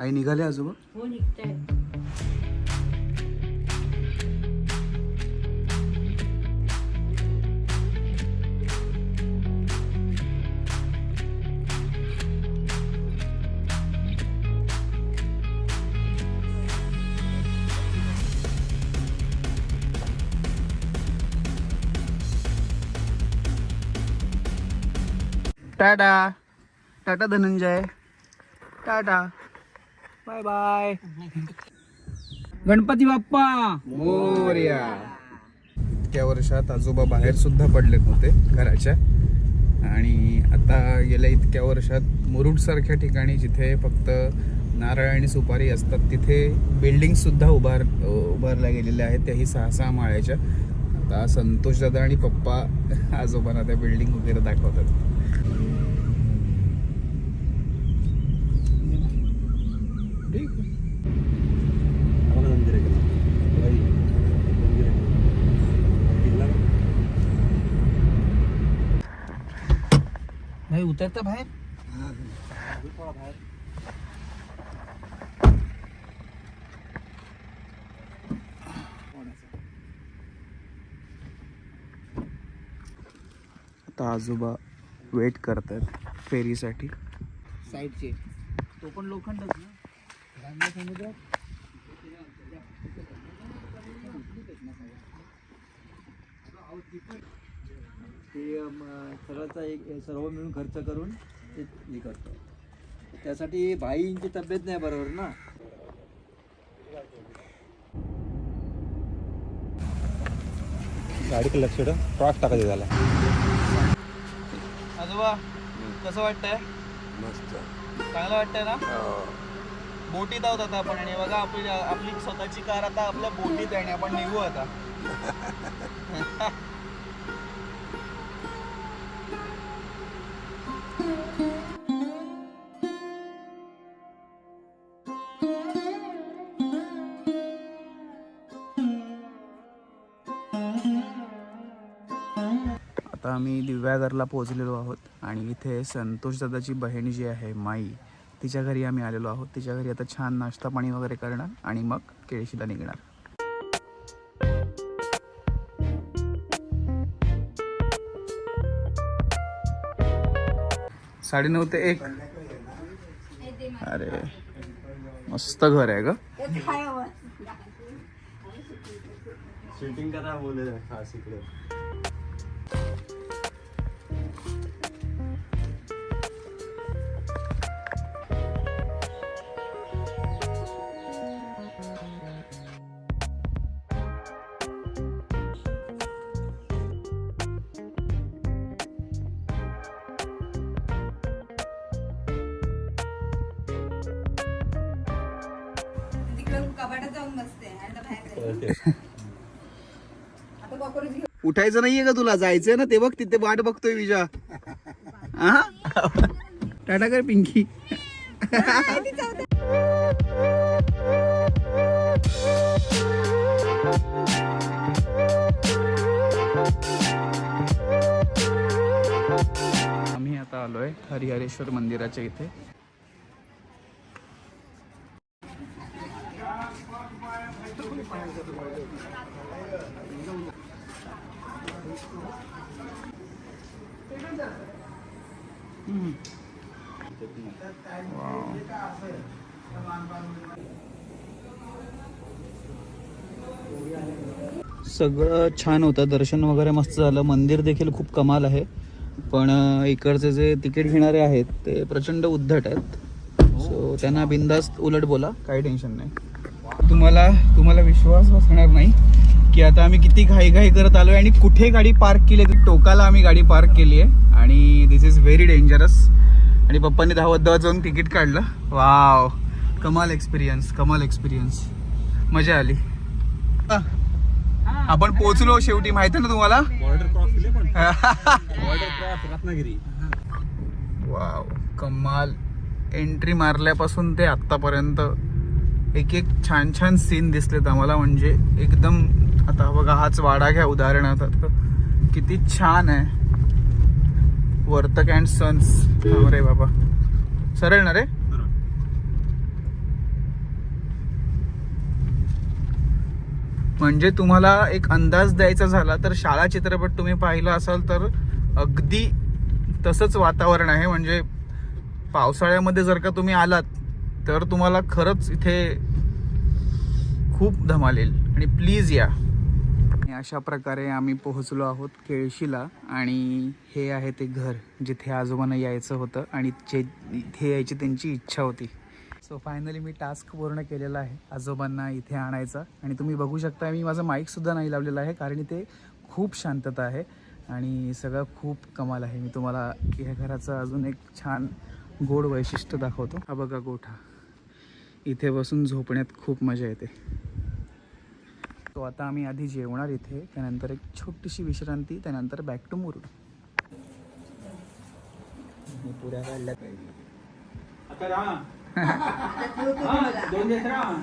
आई निघाले आजोबा? हो निघताय tata. Tata Dhananjay. Tata. Bye bye. Ganpati Bappa. Morya. इतक्या वर्षात आजोबा बाहेर सुद्धा पडले होते घराच्या. आणि आता गेल्या इतक्या वर्षात मुरुड सारख्या ठिकाणी जिथे फक्त नारळ आणि सुपारी असतात तिथे बिल्डिंग सुद्धा उभार उभारल्या गेलेल्या आहेत त्याही सहा सहा माळ्याच्या. आता संतोष दादा आणि पप्पा आजोबांना त्या बिल्डिंग वगैरे दाखवतात. ठीक आहे. नाही उतरता बाहेर? आता आजोबा वेट करतायत फेरीसाठी साईडचे तो पण लोखंडच ना? ते सगळ्याचा एक सर्व मिळून खर्च करून ते हे करतो. त्यासाठी भाईंची तब्येत नाही बरोबर ना? गाडीकडे लक्ष ठेव. ट्रॉक टाकायचं त्याला. आजोबा कसं वाटतंय? चांगलं वाटतंय ना? बोटीत आहोत आता आपण. आणि बघा आपली आपली स्वतःची कार आता आपल्या बोटीत आहे आणि आपण निघू आता. आता आम्ही दिव्यागरला पोहोचलेलो आहोत आणि इथे संतोष दादाची बहीण जी आहे माई तिच्या घरी आम्ही आलेलो आहोत. तिच्या घरी आता छान नाश्ता पाणी वगैरे करणार आणि मग केळशीला निघणार. साडेनऊ ते एक. अरे मस्त घर आहे ग. शूटिंग करा बोलले कपाटात जाऊन बसते आणि आता बाहेर जायचं. आता कॉकरोच घेऊन उठायचं नाहीये का तुला? जायचंय ना ते बघ तिथे वाट बघतोय विजा. हा? टाटा कर पिंकी. आम्ही आता आलोय हरिहरेश्वर मंदिराच्या इथे. सगळं छान होतं. दर्शन वगैरे मस्त झालं. मंदिर देखील खूप कमाल आहे. पण इकडचे जे तिकीट घेणारे आहेत ते प्रचंड उद्धट आहेत. सो त्यांना बिंदास्त उलट बोला. काही टेन्शन नाही. तुम्हाला तुम्हाला विश्वास बसणार नाही की आता आम्ही किती घाई घाई करत आहे आणि कुठे गाडी पार्क केली आहे. टोकाला आम्ही गाडी पार्क केली आहे. आणि दिस इज व्हेरी डेंजरस आणि पप्पांनी धावत धावत जाऊन तिकीट काढलं. वाव. कमाल एक्सपिरियन्स कमाल एक्सपिरियन्स मजा आली. आपण पोहोचलो शेवटी माहिती ना तुम्हाला? Border cross Ratnagiri. वाव. कमाल. एंट्री मारल्यापासून ते आत्तापर्यंत एक एक छान छान सीन दिसलेत आम्हाला. म्हणजे एकदम आता बघा हाच वाडा घ्या उदाहरणार्थ. किती छान आहे. वर्तक अँड सन्स रे बाबा. सरळ ना रे? म्हणजे तुम्हाला एक अंदाज द्यायचा झाला तर शाळा चित्रपट तुम्ही पाहिला असाल तर अगदी तसंच वातावरण आहे. म्हणजे पावसाळ्यामध्ये जर का तुम्ही आलात तर तुम्हाला खरंच इथे खूप धमालेल आणि प्लीज या. अशा प्रकारे आम्ही पोहोचलो आहोत केळशीला आणि हे आहे ते घर जिथे आजोबांना यायचं होतं आणि जे इथे यायची त्यांची इच्छा होती. सो फायनली मी टास्क पूर्ण केलेला आहे आजोबांना इथे आणायचा. आणि तुम्ही बघू शकता मी माझं माईकसुद्धा नाही लावलेलं आहे कारण इथे खूप शांतता आहे आणि सगळं खूप कमाल आहे. मी तुम्हाला ह्या घराचं अजून एक छान गोड वैशिष्ट्य दाखवतो. हा बघा गोठा. इथे बसून झोपण्यात खूप मजा येते. तो आता आम्ही आधी जेवणार इथे त्यानंतर एक छोटीशी विश्रांती त्यानंतर बॅक टू मुरुड. पुऱ्या काढल्या हा, राहा.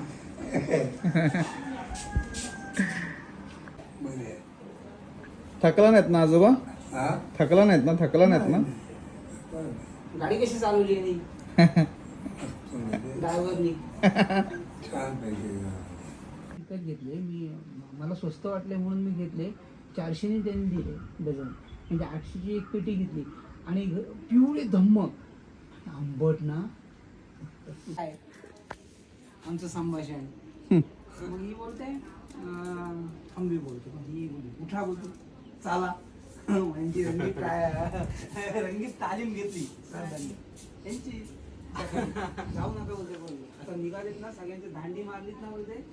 थकला नाहीत ना आजोबा? थकला नाहीत ना थकला नाहीत ना? गाडी कशी चालवली विकत घेतले. मी मला स्वस्त वाटले म्हणून मी घेतले. चारशेने त्यांनी दिले डझन. म्हणजे आठशेची एक पेटी घेतली. आणि पिवळे धम्मक. आंबट ना. काय? आमचं संभाषण. मग ही बोलते थांबी बोलते. मग ही बोलते. उठा बोलतो. चाला. म्हणजे रंगीत काय रंगीत तालीम घेतली. त्यांची. जाऊ नका बोलते. बोलते आता निघालेत ना सगळ्यांची दांडी मारलीत ना बोलते.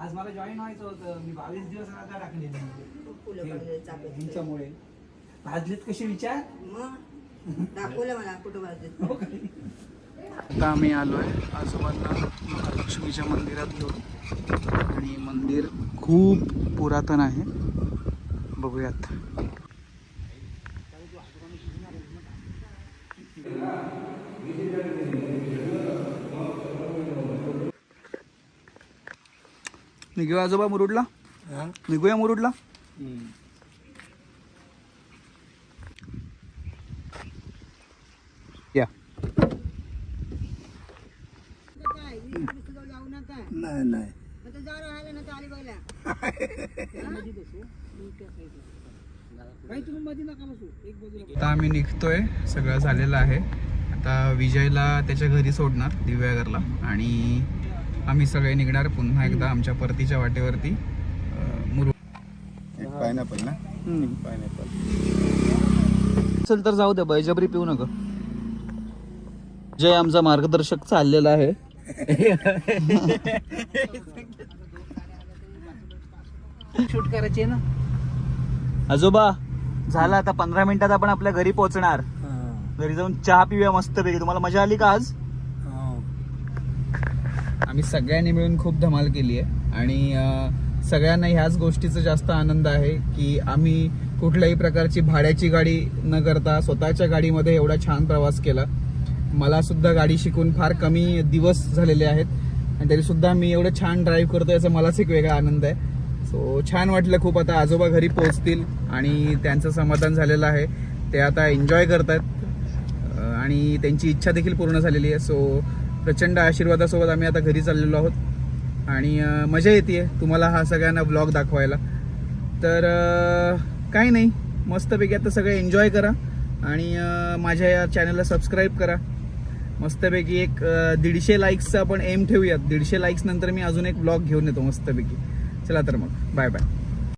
आज मला जॉईन व्हायचं होतं. मी बावीस दिवस आता टाकले. त्यांच्यामुळे भाजलेत कसे विचार? मग दाखवलं मला कुठं वाजले आता आम्ही आलो आहे आजोबांना महालक्ष्मीच्या मंदिरात घेऊन. आणि मंदिर खूप पुरातन आहे. बघूयात. निघूया आजोबा मुरुडला? निघूया मुरुडला? या. नाही नाही. आता आम्ही निघतोय. सगळं झालेलं आहे. आता विजयला त्याच्या घरी सोडणार दिव्यागरला. आणि आम्ही सगळे निघणार पुन्हा एकदा आमच्या परतीच्या वाटेवरती मुरु पायनॅपल ना? पायनॅपल. असेल तर जाऊ द्या बळजबरी पिऊ नका. जय आमचा मार्गदर्शक चाललेला आहे. शूट करायचे ना? आजोबा झाला आता पंधरा मिनिटात आपण आपल्या घरी पोहोचणार. घरी जाऊन चहा पिऊया मस्त पैकी तुम्हाला मजा आली का आज? आम्ही सगळ्यांनी मिळून खूप धमाल केली आहे. आणि सगळ्यांना ह्याच गोष्टीचा जास्त आनंद आहे की आम्ही कुठल्याही प्रकारची भाड्याची गाडी न करता स्वतःच्या गाडीमध्ये एवढा छान प्रवास केला. मला सुद्धा गाडी शिकून फार कमी दिवस झालेले आहेत. आणि तरीसुद्धा मी एवढं छान ड्राईव्ह करतो याचा मलाच एक वेगळा आनंद आहे. सो छान वाटलं खूप. आता आजोबा घरी पोहोचतील आणि त्यांचं समाधान झालेलं आहे. ते आता एन्जॉय करतात आणि त्यांची इच्छा देखील पूर्ण झालेली आहे. सो प्रचंड आशीर्वादासोबत आम्ही आता घरी चाललेलो आहोत. आणि मजा येते तुम्हाला हा सगळ्यांना ब्लॉग दाखवायला. तर काही नाही. मस्तपैकी आता सगळे एन्जॉय करा आणि माझ्या या चॅनलला सबस्क्राईब करा. मस्तपैकी एक दीडशे लाईक्सचं आपण एम ठेवूयात. दीडशे लाईक्स नंतर मी अजून एक ब्लॉग घेऊन येतो मस्तपैकी. चला तर मग. Bye bye